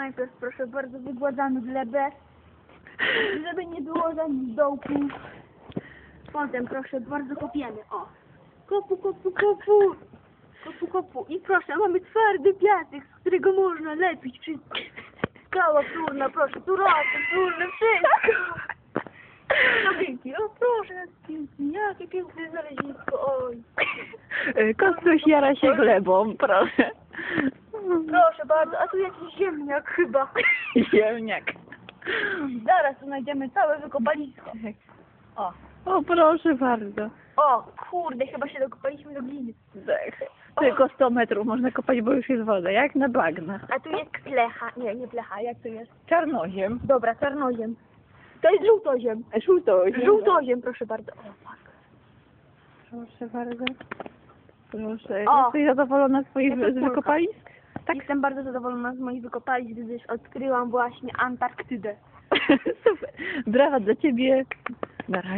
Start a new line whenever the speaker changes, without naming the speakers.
Najpierw proszę bardzo wygładzamy glebę, żeby nie było żadnych dołków. Potem proszę bardzo kopiemy, o. Kopu, kopu, kopu. Kopu, kopu. I proszę, mamy twardy piasek, z którego można lepić wszystko. Skała wtórna, proszę, turaty, wtórne, wszystko. No pięknie, o proszę, pięknie, jakie piękne znalezisko, oj.
Kostuś jara się glebą, proszę.
Proszę bardzo, a tu jakiś ziemniak chyba.
Ziemniak.
Zaraz tu znajdziemy całe wykopalisko. O,
O, proszę bardzo.
o, kurde, chyba się dokopaliśmy do gliny.
Tak. Tylko 100 metrów można kopać, bo już jest woda, jak na bagnach.
A tu jest plecha, nie, nie plecha, jak to jest?
Czarnoziem.
Dobra, czarnoziem. To jest żółtoziem.
Żółtoziem.
Żółtoziem, proszę bardzo. O, fuck.
Proszę bardzo. Proszę.
O!
Jesteś zadowolona z swoich z wykopalisk?
Tak. Jestem bardzo zadowolona z moich wykopalisk, gdyż odkryłam właśnie Antarktydę.
Super. Brawa dla ciebie. Na razie.